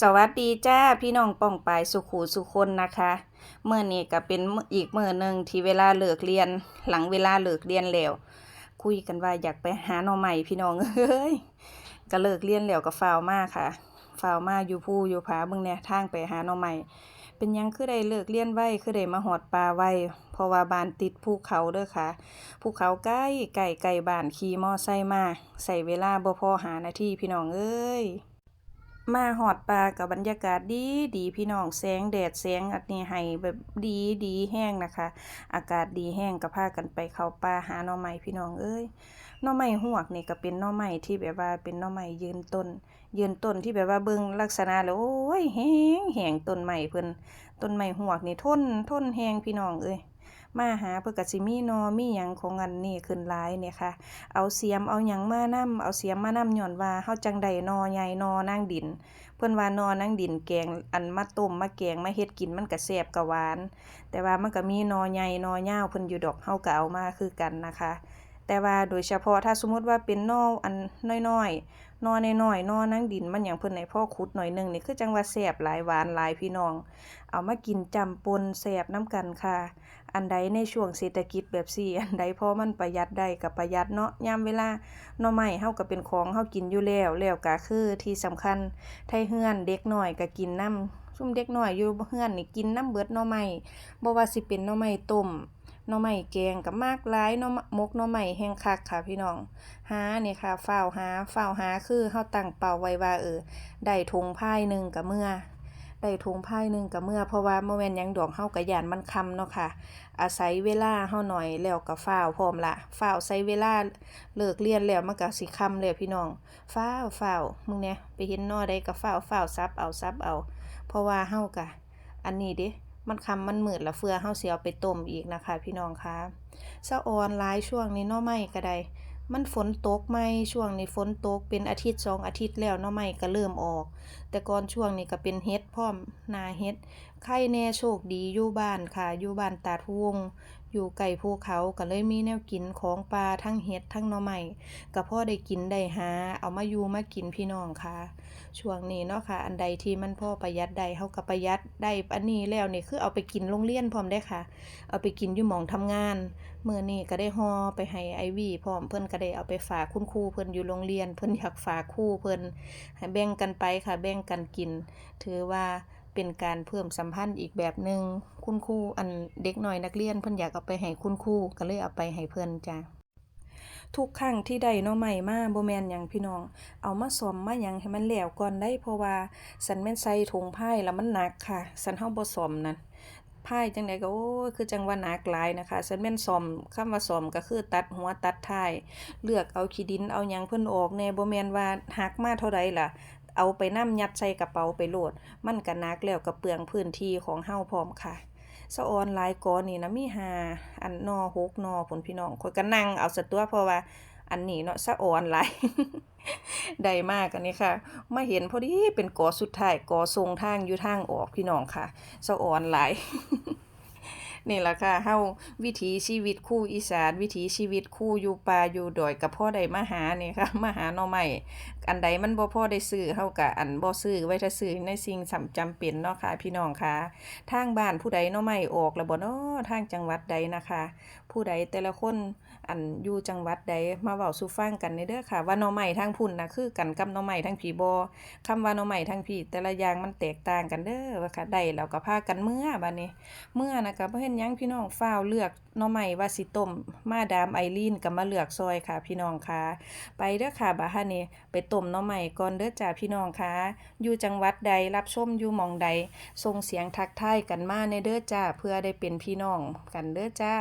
สวัสดีจ้าพี่น้องป้องปายสุขูสุคนนะคะเมื่อนี้ก็เป็นอีกมื้อหนึ่งที่เวลาเลิกเรียน หลังเวลาเลิกเรียนแล้ว คุยกันว่าอยากไปหาหน่อใหม่พี่น้องเอ้ยก็เลิกเรียนแล้วก็ฟาวมากค่ะฟาวมากอยู่ภูอยู่ผาเบิ่งแหน่ยทางไปหาหน่อใหม่เป็นยังคือได้เลิกเรียนไว้คือได้มาหอดปลาไว้เพราะว่าบ้านติดภูเขาเด้อค่ะภูเขาใกล้ไก่ไก่บ้านขี่มอไซค์มาใส่เวลาบ่พอหานาทีพี่น้องเอ้ย มาหอดปลากับบรรยากาศดีดีพี่น้องแสงแดดแสงอันนี้ให้แบบดีดีแห้งนะคะ อากาศดีแห้งก็พากันไปเข้าป่าหาหน่อไม้พี่น้องเอ้ยหน่อไม้หวกนี่ก็เป็นหน่อไม้ที่แบบว่าเป็นหน่อไม้ยืนต้น ยืนต้นที่แบบว่าเบิ่งลักษณะแล้วโอ้ยแห้งแห้งต้นไม้เพิ่นต้นไม้หวกนี่ทนทนแห้งพี่น้องเอ้ย มาหาเพื่อกสิมีนอมีหยังของอันนี่ขึ้นหลายเนี่ยค่ะ เอาเสียมเอาหยังมานํเอาเสียมมานํย้อนว่าเฮาจังไดนอใหญ่นอนั่งดิน เพิ่นว่านอนั่งดินแกงอันมาต้มมาแกงมาเฮ็ดกินมันก็แซ่บก็หวาน แต่ว่ามันก็มีนอใหญ่นอยาวเพิ่นอยู่ดอกเฮาก็เอามาคือกันนะคะ แต่ว่าโดยเฉพาะถ้าสมมติว่าเป็นนออันน้อยๆนอน้อยๆนอนั่งดินมันหยังเพิ่นให้พ่อขุดหน่อยหนึงนี่คือจังว่าแซ่บหลายหวานหลายพี่น้อง เอามากินจำปนแซ่บน้ำกันค่ะ อันใดในช่วงเศรษฐกิจแบบซี่อันใดพอมันประหยัดได้ก็ประหยัดเนาะยามเวลาหน่อไม้เฮาก็เป็นของเฮากินอยู่แล้วแล้วก็คือที่สำคัญไทเฮือนเด็กหน้อยก็กินน้ำซุ่มเด็กหน้อยอยู่เฮือนนี่กินน้ำเบิดหน่อไม้บ่ว่าสิเป็นหน่อไม้ต้ม หน่อไม้แกงก็มากหลายหน่อมกหน่อไม้แห้งคักค่ะพี่น้องหาเนี่ยค่ะฝ้าวหาฝ้าวหาคือเฮาตั้งเป้าไว้ว่าเออได้ถุงพายหนึงก็เมื่อได้ถุงพายหนึงก็เมื่อเพราะว่าบ่แม่นยังดอกเฮาก็ย่านมันคำเนาะค่ะ อาศัยเวลาเฮาหน่อยแล้วก็ฟ้าวพร้อมละฟ้าวใช้เวลาเลิกเรียนแล้วมันก็สิคำแล้วพี่น้องฟ้าวฟ้าวมึงเนี่ยไปเห็นนอใดก็ฟ้าวฟ้าวซับเอาซับเอา เพราะว่าเฮาก็อันนี้เด้ มันคำมันมืดละเฟือเฮาสิเอาไปต้มอีกนะคะ พี่น้องคะสะออนหลายช่วงนี้น้อไม้ก็ได้มันฝนตกไหมช่วงนี้ฝนตกเป็นอาทิตย์สองอาทิตย์แล้วน้อไม้ก็เริ่มออก แต่ก่อนช่วงนี้ก็เป็นเฮ็ดพร้อมนาเฮ็ดไข่แน่โชคดีอยู่บ้านค่ะอยู่บ้านตาทวง อยู่ไกลภูเขาก็เลยมีแนวกินของปลาทั้งเห็ดทั้งหน่อไม้ก็พ่อได้กินได้หา เอามาอยู่มากินพี่น้องค่ะช่วงนี้เนาะค่ะ อันใดที่มันพ่อประหยัดได้เฮาก็ประหยัดได้อันนี้แล้วนี่คือเอาไปกินโรงเรียนพร้อมได้ค่ะ เอาไปกินอยู่หมองทำงานเมื้อนี้ก็ได้ห่อไปให้ไอวี่พร้อมเพิ่นก็ได้เอาไปฝากคุณครูเพิ่นอยู่โรงเรียน เพิ่นอยากฝากครูเพิ่นให้แบ่งกันไปค่ะ แบ่งกันกิน ถือว่า เป็นการเพิ่มสัมพันธ์อีกแบบหนึ่งคุณครูอันเด็กน้อยนักเรียนเพิ่นอยากเอาไปให้คุณครูก็เลยเอาไปให้เพิ่นจ้ะทุกครั้งที่ได้น่อใหม่มาบ่แมนหยังพี่น้อง เอามาซ่อมมาหยังให้มันแล้วก่อนได้เพราะว่าสันแม่นใส่ถุงผ้าแล้วมันหนักค่ะ สันเฮาบ่ซ่อมนั่นผ้าจังไดก็โอ้คือจังว่าหนักหลายนะคะสันแม่นซ่อมคำว่าซ่อมก็คือตัดหัวตัดท้าย เลือกเอาขี้ดินเอาหยังเพิ่นออกแน่บ่แม่นว่าหักมาเท่าใดล่ะ เอาไปนำยัดใส่กระเป๋าไปโหลด มันก็หนักแล้วก็เปลืองพื้นที่ของเฮาพร้อมค่ะสะออนหลายกอนี่นะมีหาอันนอหกนอผลพี่น้องข้อยก็นั่งเอาสตัวเพราะว่าอันนี้เนาะสะออนหลายได้มากอันนี้ค่ะ มาเห็นพอดีเป็นกอสุดท้ายกอทรงทางอยู่ทางออกพี่น้องค่ะสะออนหลาย นี่แหละค่ะเฮาวิถีชีวิตคู่อีสาน วิถีชีวิตคู่อยู่ป่าอยู่ดอยกับพ่อใดมาหานี่ค่ะมาหาหน่อไม้อันใดมันบ่พ่อได้ซื้อเฮาก็อันบ่ซื้อไว้ถ้าซื้อในสิ่งสำจำเป็นเนาะค่ะพี่น้องค่ะทางบ้านผู้ใดหน่อไม้ออกแล้วบ่เนาะทางจังหวัดใดนะคะ ผู้ใดแต่ละคน อันอยู่จังหวัดใดมาเว้าสู่ฟังกันในเด้อค่ะ ว่าหน่อไม้ทางพุ่นนะคือกันกับหน่อไม้ทางผีบ่คำว่าหน่อไม้ทางผีแต่ละอย่างมันแตกต่างกันเด้อว่าค่ะได้แล้วก็พากันเมื่อบัดนี้ เมื่อนะก็บ่เห็นหยังพี่น้องฟ้าวเลือกหน่อไม้ว่าสิต้มมาดามไอรีนก็มาเลือกซอยค่ะ พี่น้องค่ะ ไปเด้อค่ะบัดฮะนี่ไปต้มหน่อไม้ก่อนเด้อจ้าพี่น้องค่ะอยู่จังหวัดใดรับชมอยู่หม่องใดส่งเสียงทักทายกันมาในเด้อจ้าเพื่อได้เป็นพี่น้องกันเด้อจ้า